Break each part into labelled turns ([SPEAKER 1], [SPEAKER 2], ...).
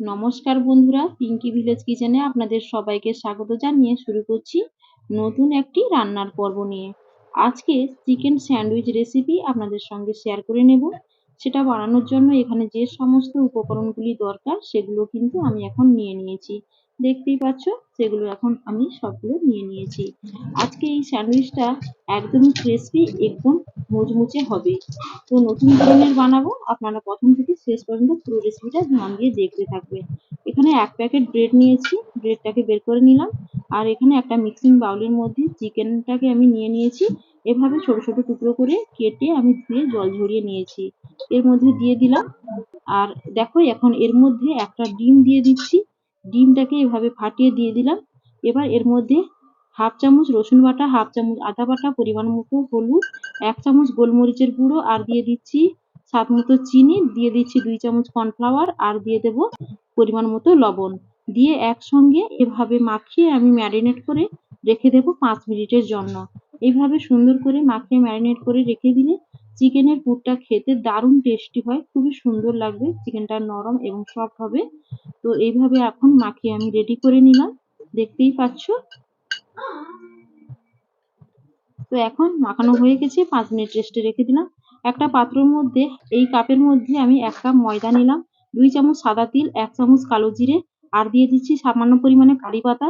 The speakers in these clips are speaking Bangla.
[SPEAKER 1] নমস্কার বন্ধুরা পিঙ্কি ভিলেজ কিচেনে আপনাদের সবাইকে স্বাগত জানিয়ে শুরু করছি নতুন একটি রান্নার পর্ব নিয়ে। আজকে চিকেন স্যান্ডউইচ রেসিপি আপনাদের সঙ্গে শেয়ার করে নেব। সেটা বানানোর জন্য এখানে যে সমস্ত উপকরণগুলি দরকার, সেগুলো কিন্তু আমি এখন নিয়ে নিয়েছি। দেখতেই পাচ্ছ, সেগুলো এখন আমি সবগুলো নিয়ে নিয়েছি। আজকে এই স্যান্ডউইচটা একদমই ক্রিসপি একদম মুচমুচে হবে। তো নতুন ধরনের বানাবো, আপনারা প্রথম থেকে শেষ পর্যন্ত পুরো রেসিপিটা মন দিয়ে দেখতে থাকবেন। এখানে এক প্যাকেট ব্রেড নিয়েছি ব্রেডটাকে বের করে নিলাম। আর এখানে একটা মিক্সিং বাউলের মধ্যে চিকেনটাকে আমি নিয়ে নিয়েছি। এভাবে ছোট ছোট টুকরো করে কেটে আমি ধুয়ে জল ঝরিয়ে নিয়েছি। এর মধ্যে দিয়ে দিলাম। আর দেখো এখন এর মধ্যে একটা ডিম দিয়ে দিচ্ছি। ডিমটাকে এভাবে ফাটিয়ে দিয়ে দিলাম। এবার এর মধ্যে হাফ চামচ রসুন বাটা, হাফ চামচ আদা বাটা, পরিমাণ মতো হলুদ, এক চামচ গোলমরিচের গুঁড়ো আর দিয়ে দিচ্ছি স্বাদ মতো চিনি। দিয়ে দিচ্ছি দুই চামচ কর্নফ্লাওয়ার আর দিয়ে দেব পরিমাণ মতো লবণ। দিয়ে একসঙ্গে এভাবে মাখিয়ে আমি ম্যারিনেট করে রেখে দেব পাঁচ মিনিটের জন্য। এইভাবে সুন্দর করে মাখিয়ে ম্যারিনেট করে রেখে দিলে চিকেনের পুরটা খেতে দারুণ টেস্টি হয়, খুবই সুন্দর লাগবে চিকেনটা নরম এবং সফট হবে। তো এইভাবে এখন মাখিয়ে আমি রেডি করে নিলাম, দেখতেই পাচ্ছ? তো এখন মাখানো হয়ে গেছে, পাঁচ মিনিট রেস্টে রেখে দিলাম। একটা পাত্রের মধ্যে, এই কাপের মধ্যে আমি এক কাপ ময়দা নিলাম, দুই চামচ সাদা তিল, এক চামচ কালো জিরে, আর দিয়ে দিচ্ছি সামান্য পরিমাণে কারি পাতা।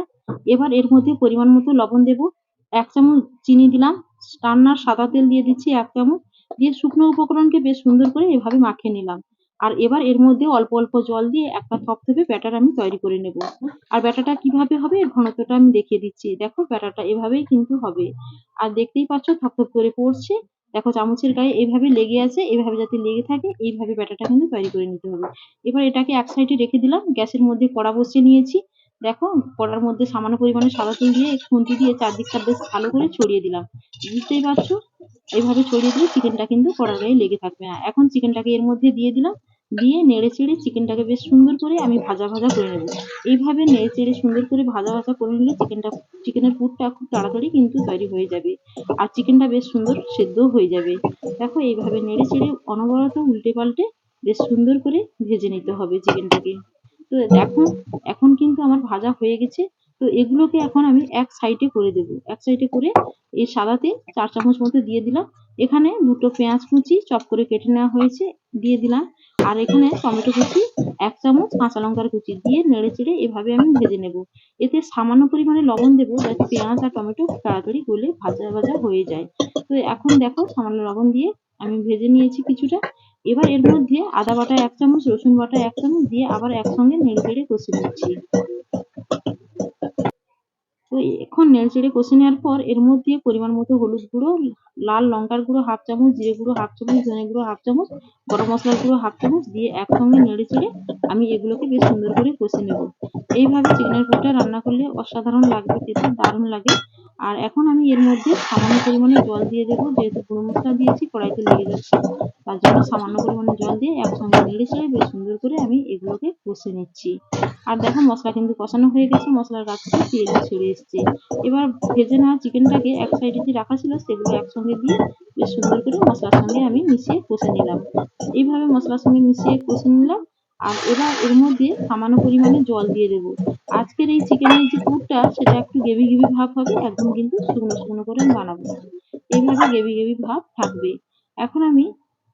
[SPEAKER 1] এবার এর মধ্যে পরিমাণ মতো লবণ দেব, এক চামচ চিনি দিলাম, রান্নার সাদা তেল দিয়ে দিচ্ছি এক চামচ। দিয়ে শুকনো উপকরণকে বেশ সুন্দর করে এভাবে মাখিয়ে নিলাম। আর এবার এর মধ্যে অল্প অল্প জল দিয়ে একটা থপথপে ব্যাটার আমি তৈরি করে নেব। আর ব্যাটাটা কীভাবে হবে এর ঘনত্বটা আমি দেখিয়ে দিচ্ছি। দেখো ব্যাটারটা এভাবেই কিন্তু হবে। আর দেখতেই পাচ্ছ থপথপ করে পড়ছে। দেখো চামচের গায়ে এইভাবে লেগে আছে এইভাবে যাতে লেগে থাকে, এইভাবে ব্যাটারটা কিন্তু তৈরি করে নিতে হবে। এবার এটাকে এক সাইডে রেখে দিলাম, গ্যাসের মধ্যে কড়া বসিয়ে নিয়েছি। দেখো কড়ার মধ্যে সামান্য পরিমাণে সাদা তেল দিয়ে খুন্তি দিয়ে চারদিকটা বেশ ভালো করে ছড়িয়ে দিলাম। বুঝতেই পারছ? এইভাবে ছড়িয়ে দিলে চিকেনটা কিন্তু কড়ার গায়ে লেগে থাকবে না। এখন চিকেনটাকে এর মধ্যে দিয়ে দিলাম, দিয়ে নেড়ে চেড়ে চিকেনটাকে বেশ সুন্দর করে আমি ভাজা ভাজা করে নেব। এইভাবে নেড়ে চেড়ে সুন্দর করে ভাজা ভাজা করে নিলে চিকেনটা চিকেনের পুরটা খুব তাড়াতাড়ি কিন্তু তৈরি হয়ে যাবে আর চিকেনটা বেশ সুন্দর সেদ্ধ হয়ে যাবে। দেখো এইভাবে নেড়ে চেড়ে অনবরত উল্টে পাল্টে বেশ সুন্দর করে ভেজে নিতে হবে চিকেনটাকে তো দেখো, এখন কিন্তু আমার ভাজা হয়ে গেছে। তো এগুলোকে এখন আমি এক সাইডে করে দেব। এক সাইডে করে এই সাদাতে চার চামচ মতো দিয়ে দিলাম। এখানে দুটো পেঁয়াজ কুচি চপ করে কেটে নেওয়া হয়েছে, দিয়ে দিলাম। আর এখানে টমেটো কুচি এক চামচ, কাঁচা লঙ্কার কুচি দিয়ে নেড়ে চেড়ে এভাবে আমি ভেজে নেব। এতে সামান্য পরিমাণে লবণ দেবো যাতে পেঁয়াজ আর টমেটো তাড়াতাড়ি গলে ভাজা ভাজা হয়ে যায়। তো এখন দেখো সামান্য লবণ দিয়ে আমি ভেজে নিয়েছি কিছুটা। এবার এর মধ্যে আদা বাটা এক চামচ, রসুন বাটা এক চামচ দিয়ে আবার একসঙ্গে নেড়ে চেড়ে কষে নিচ্ছি। তো এখন নেড়ে চেড়ে কষে নেওয়ার পর এর মধ্যে পরিমাণ মতো হলুদ গুঁড়ো, লাল লঙ্কার গুঁড়ো হাফ চামচ, জিরে গুঁড়ো হাফ চামচ, ধনে গুঁড়ো হাফ চামচ, গরম মশলার গুঁড়ো হাফ চামচ দিয়ে একসঙ্গে নেড়ে চেড়ে আমি এগুলোকে বেশ সুন্দর করে কষে নেব। এইভাবে চিকেনের পোটা রান্না করলে অসাধারণ লাগবে, খেতে দারুণ লাগে। আর এখন আমি এর মধ্যে সামান্য পরিমাণে জল দিয়ে দেবো, যেহেতু গুঁড়ো মশলা দিয়েছি, কড়াইতে লেগে যাচ্ছে। তার জন্য সামান্য পরিমাণে জল দিয়ে একসঙ্গে নেড়ে বেশ সুন্দর করে আমি এগুলোকে কষে নিচ্ছি। আর দেখো, মশলা কিন্তু কষানো হয়ে গেছে, মশলার গাছ থেকে তেল ছেড়ে এসছে। এবার ভেজে নেওয়া চিকেনটাকে এক সাইডে যে রাখা ছিল, সেগুলো একসঙ্গে দিয়ে বেশ সুন্দর করে মশলার সঙ্গে আমি মিশিয়ে কষে নিলাম। এইভাবে মশলার সঙ্গে মিশিয়ে কষে নিলাম। আর এবার এর মধ্যে সামান্য পরিমাণে জল দিয়ে দেবো। আজকের এই চিকেনের যে পুরটা, সেটা একটু গেভি গেভি ভাব হবে, একদম কিন্তু শুকনো শুকনো করে বানাবো এইভাবে গেভি গেভি ভাব থাকবে। এখন আমি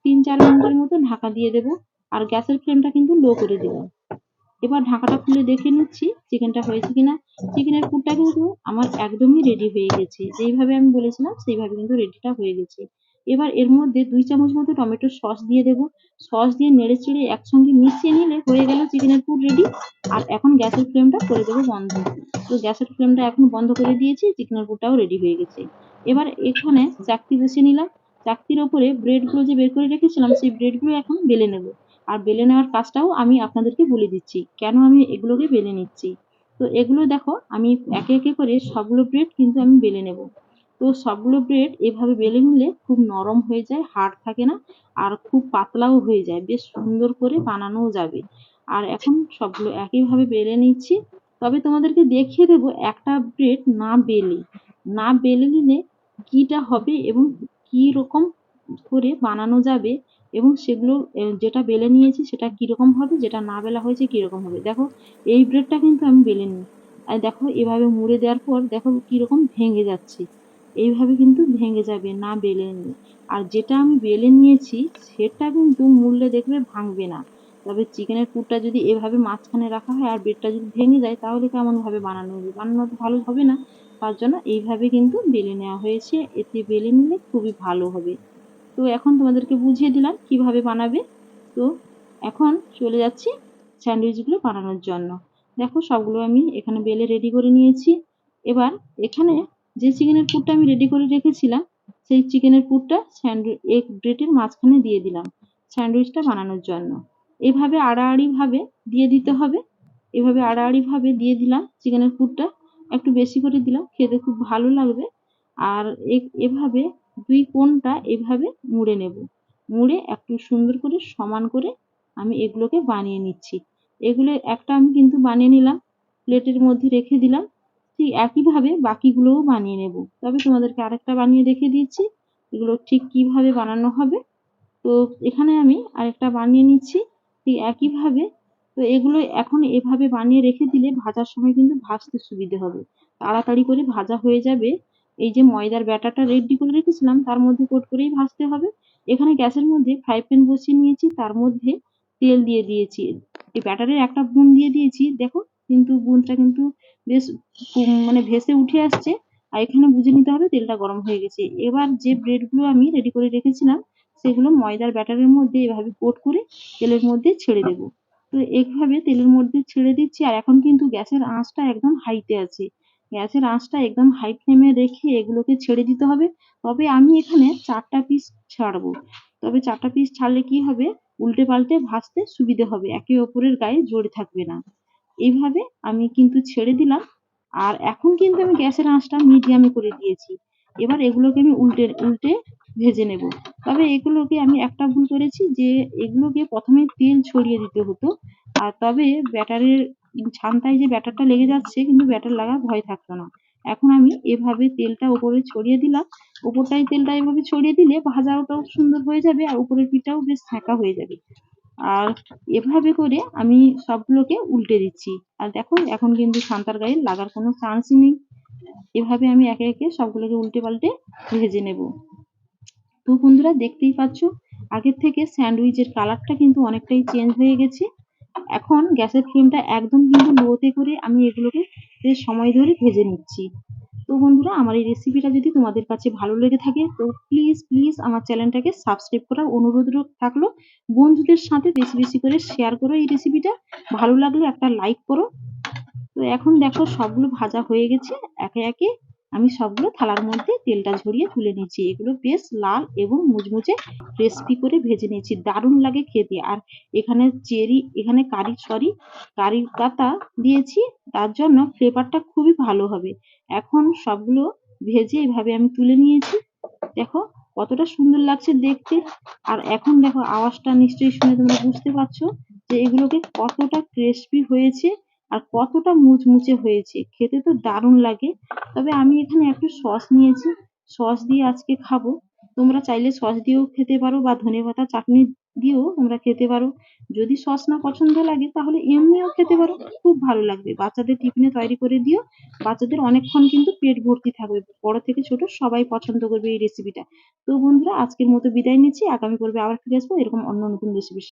[SPEAKER 1] তিন চার মিনিটের মতো ঢাকা দিয়ে দেবো, আর গ্যাসের ফ্লেমটা কিন্তু লো করে দিলাম এবার ঢাকাটা খুলে দেখে নিচ্ছি চিকেনটা হয়েছে কিনা। চিকেনের পুরটা কিন্তু আমার একদমই রেডি হয়ে গেছে। যেইভাবে আমি বলেছিলাম, সেইভাবে কিন্তু রেডিটা হয়ে গেছে। এবার এর মধ্যে দুই চামচ মতো টমেটো সস দিয়ে দেবো। সস দিয়ে নেড়ে চেড়ে একসঙ্গে মিশিয়ে নিলে হয়ে গেল চিকেনের পুর রেডি আর এখন গ্যাসের ফ্লেমটা করে দেবো বন্ধ। তো গ্যাসের ফ্লেমটা এখন বন্ধ করে দিয়েছি চিকেনের পুরটাও রেডি হয়ে গেছে। এবার এখানে চাকতি বসিয়ে নিলাম। চাকতির ওপরে ব্রেডগুলো যে বের করে রেখেছিলাম, সেই ব্রেডগুলো এখন বেলে নেব। আর বেলে নেওয়ার কাজটাও আমি আপনাদেরকে বলে দিচ্ছি, কেন আমি এগুলোকে বেলে নিচ্ছি? তো এগুলো দেখো, আমি একে একে করে সবগুলো ব্রেড কিন্তু আমি বেলে নেব। তো সবগুলো ব্রেড এভাবে বেলে নিলে খুব নরম হয়ে যায় হাড় থাকে না আর খুব পাতলাও হয়ে যায়, বেশ সুন্দর করে বানানোও যাবে। আর এখন সবগুলো একইভাবে বেলে নিচ্ছি। তবে তোমাদেরকে দেখিয়ে দেবো একটা ব্রেড না বেলে। না বেলে নিলে কীটা হবে এবং কী রকম করে বানানো যাবে এবং সেগুলো যেটা বেলে নিয়েছি সেটা কীরকম হবে, যেটা না বেলা হয়েছে কীরকম হবে। দেখো, এই ব্রেডটা কিন্তু আমি বেলে নিই। আর দেখো, এভাবে মুড়ে দেওয়ার পর দেখো কীরকম ভেঙে যাচ্ছে। এইভাবে কিন্তু ভেঙে যাবে, না বেলে নিয়ে আর যেটা আমি বেলে নিয়েছি, সেটা কিন্তু মুড়লে দেখবে ভাঙবে না। তবে চিকেনের পুরটা যদি এভাবে মাঝখানে রাখা হয় আর বেডটা যদি ভেঙে যায়, তাহলে কেমনভাবে বানানো হবে? বানানো তো ভালো হবে না, তার জন্য এইভাবে কিন্তু বেলে নেওয়া হয়েছে। এতে বেলে নিলে খুবই ভালো হবে। তো এখন তোমাদেরকে বুঝিয়ে দিলাম কীভাবে বানাবে। তো এখন চলে যাচ্ছি স্যান্ডউইচগুলো বানানোর জন্য। দেখো সবগুলো আমি এখানে বেলে রেডি করে নিয়েছি। এবার এখানে যে চিকেনের পুরটা আমি রেডি করে রেখেছিলাম, সেই চিকেনের পুরটা স্যান্ডউইচ এগ ব্রেডের মাঝখানে দিয়ে দিলাম স্যান্ডউইচটা বানানোর জন্য। এভাবে আড়াআড়িভাবে দিয়ে দিতে হবে। এভাবে আড়াআড়িভাবে দিয়ে দিলাম চিকেনের পুরটা। একটু বেশি করে দিলাম খেতে খুব ভালো লাগবে। আর এভাবে দুই কোণটা এভাবে মুড়ে নেব। মুড়ে একটু সুন্দর করে সমান করে আমি এগুলোকে বানিয়ে নিচ্ছি। এগুলো একটা আমি কিন্তু বানিয়ে নিলাম, প্লেটের মধ্যে রেখে দিলাম। ঠিক একইভাবে বাকিগুলোও বানিয়ে নেব। তবে তোমাদেরকে আরেকটা বানিয়ে রেখে দিচ্ছি এগুলো ঠিক কীভাবে বানানো হবে। তো এখানে আমি আরেকটা বানিয়ে নিচ্ছি, ঠিক একইভাবে। তো এগুলো এখন এভাবে বানিয়ে রেখে দিলে ভাজার সময় কিন্তু ভাজতে সুবিধে হবে। তাড়াতাড়ি করে ভাজা হয়ে যাবে। এই যে ময়দার ব্যাটারটা রেডি করে রেখেছিলাম, তার মধ্যে কোট করেই ভাজতে হবে। এখানে গ্যাসের মধ্যে ফ্রাই প্যান বসিয়ে নিয়েছি, তার মধ্যে তেল দিয়ে দিয়েছি। এই ব্যাটারের একটা বুন দিয়ে দিয়েছি, দেখো কিন্তু বুনটা কিন্তু বেশ মানে ভেসে উঠে আসছে আর এখানে বুঝে নিতে হবে তেলটা গরম হয়ে গেছে। এবার যে ব্রেডগুলো আমি রেডি করে রেখেছিলাম, সেগুলো ময়দার ব্যাটারের মধ্যে এভাবে কোট করে তেলের মধ্যে ছেড়ে দেবো। তো এইভাবে তেলের মধ্যে ছেড়ে দিচ্ছি আর এখন কিন্তু গ্যাসের আঁচটা একদম হাইতে আছে। গ্যাসের আঁচটা একদম হাই ফ্লেমে রেখে এগুলোকে ছেড়ে দিতে হবে। তবে আমি এখানে চারটা পিস ছাড়বো। তবে চারটা পিস ছাড়লে কি হবে? উল্টে পাল্টে ভাজতে সুবিধে হবে। একে অপরের গায়ে জড়ে থাকবে না। এইভাবে আমি কিন্তু ছেড়ে দিলাম। আর এখন কিন্তু আমি গ্যাসের আঁচটা মিডিয়ামে করে দিয়েছি। এবার এগুলোকে আমি উল্টে উল্টে ভেজে নেব। তবে এগুলোকে আমি একটা ভুল করেছি যে এগুলোকে প্রথমে তেল ছড়িয়ে দিতে হতো। আর তবে ব্যাটারের ছানটায় যে ব্যাটারটা লেগে যাচ্ছে কিন্তু ব্যাটার লাগার ভয় থাকতো না। এখন আমি এভাবে তেলটা উপরে ছড়িয়ে দিলাম। উপরটায় তেলটা এভাবে ছড়িয়ে দিলে ভাজাটাও সুন্দর হয়ে যাবে আর উপরের পিঠটাও বেশ ছাঁকা হয়ে যাবে। আর এভাবে করে আমি সবগুলোকে উল্টে দিচ্ছি। আর দেখো, এখন কিন্তু সান্তার গায়ে লাগার কোনো চান্সই নেই। এভাবে আমি একে একে সবগুলোকে উল্টে পাল্টে ভেজে নেব। তো বন্ধুরা, দেখতেই পাচ্ছ, আগের থেকে স্যান্ডউইচের কালারটা কিন্তু অনেকটাই চেঞ্জ হয়ে গেছে। এখন গ্যাসের ফ্লেমটা একদম কিন্তু লোতে করে আমি এগুলোকে সময় ধরে ভেজে নিচ্ছি। তো বন্ধুরা, আমার এই রেসিপিটা যদি তোমাদের কাছে ভালো লেগে থাকে, তো প্লিজ প্লিজ আমার চ্যানেলটাকে সাবস্ক্রাইব করার অনুরোধ থাকল। বন্ধুদের সাথে বেশি বেশি করে শেয়ার করো এই রেসিপিটা ভালো লাগলে একটা লাইক করো। তো এখন দেখো, সবগুলো ভাজা হয়ে গেছে। একে একে আমি সবগুলো থালার মধ্যে তেলটা ঝরিয়ে তুলে নিচ্ছি এগুলো বেশ লাল এবং মুচমুচে ক্রিস্পি করে ভেজে নিয়েছি। দারুণ লাগে খেতে। আর এখানে চেরি, এখানে কারি সরি কারি পাতা দিয়েছি। তার জন্য ফ্লেভারটা খুবই ভালো হবে। এখন সবগুলো ভেজে এভাবে আমি তুলে নিয়েছি। দেখো কতটা সুন্দর লাগছে দেখতে। আর এখন দেখো আওয়াজটা নিশ্চয়ই শুনে তোমরা বুঝতে পারছ যে এগুলোকে কতটা ক্রিস্পি হয়েছে। আর কতটা মুচমুচে হয়েছে, খেতে তো দারুণ লাগে। তবে আমি এখানে একটু সস নিয়েছি, সস দিয়ে আজকে খাব। তোমরা চাইলে সস দিয়েও খেতে পারো বা ধনেপাতা চাটনি দিয়েও তোমরা খেতে পারো। যদি সস না পছন্দ লাগে তাহলে এমনিও খেতে পারো, খুব ভালো লাগবে। বাচ্চাদের টিফিনে তৈরি করে দিও, বাচ্চাদের অনেকক্ষণ কিন্তু পেট ভর্তি থাকবে। বড় থেকে ছোট সবাই পছন্দ করবে এই রেসিপিটা তো বন্ধুরা, আজকের মতো বিদায় নিচ্ছি। আগামী পর্বে আবার ফিরে আসব এরকম অন্য নতুন রেসিপি